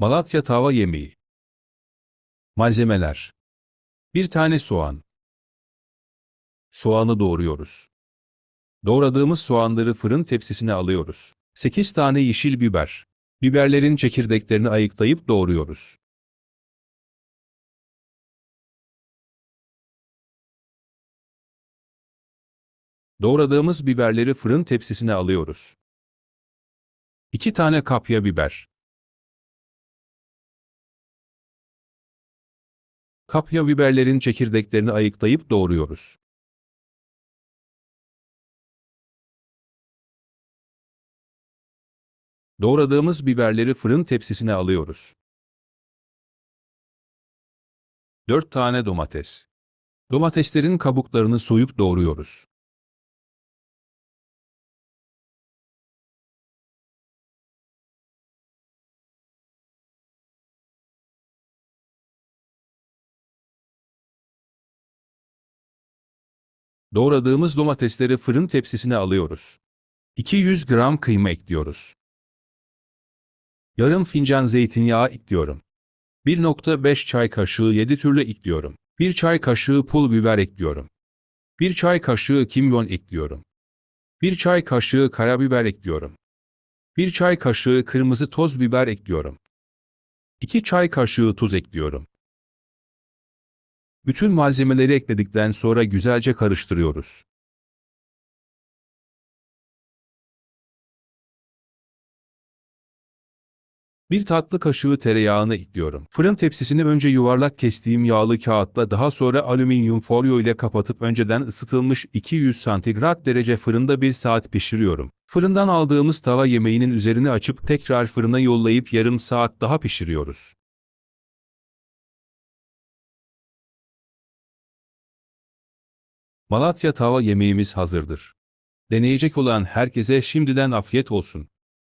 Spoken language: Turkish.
Malatya tava yemeği. Malzemeler. 1 tane soğan. Soğanı doğruyoruz. Doğradığımız soğanları fırın tepsisine alıyoruz. 8 tane yeşil biber. Biberlerin çekirdeklerini ayıklayıp doğruyoruz. Doğradığımız biberleri fırın tepsisine alıyoruz. 2 tane kapya biber. Kapya biberlerin çekirdeklerini ayıklayıp doğruyoruz. Doğradığımız biberleri fırın tepsisine alıyoruz. 4 tane domates. Domateslerin kabuklarını soyup doğruyoruz. Doğradığımız domatesleri fırın tepsisine alıyoruz. 200 gram kıyma ekliyoruz. Yarım fincan zeytinyağı ekliyorum. 1.5 çay kaşığı 7 türlü ekliyorum. 1 çay kaşığı pul biber ekliyorum. 1 çay kaşığı kimyon ekliyorum. 1 çay kaşığı karabiber ekliyorum. 1 çay kaşığı kırmızı toz biber ekliyorum. 2 çay kaşığı tuz ekliyorum. Bütün malzemeleri ekledikten sonra güzelce karıştırıyoruz. Bir tatlı kaşığı tereyağını ekliyorum. Fırın tepsisini önce yuvarlak kestiğim yağlı kağıtla daha sonra alüminyum folyo ile kapatıp önceden ısıtılmış 200 santigrat derece fırında 1 saat pişiriyorum. Fırından aldığımız tava yemeğinin üzerini açıp tekrar fırına yollayıp yarım saat daha pişiriyoruz. Malatya tava yemeğimiz hazırdır. Deneyecek olan herkese şimdiden afiyet olsun.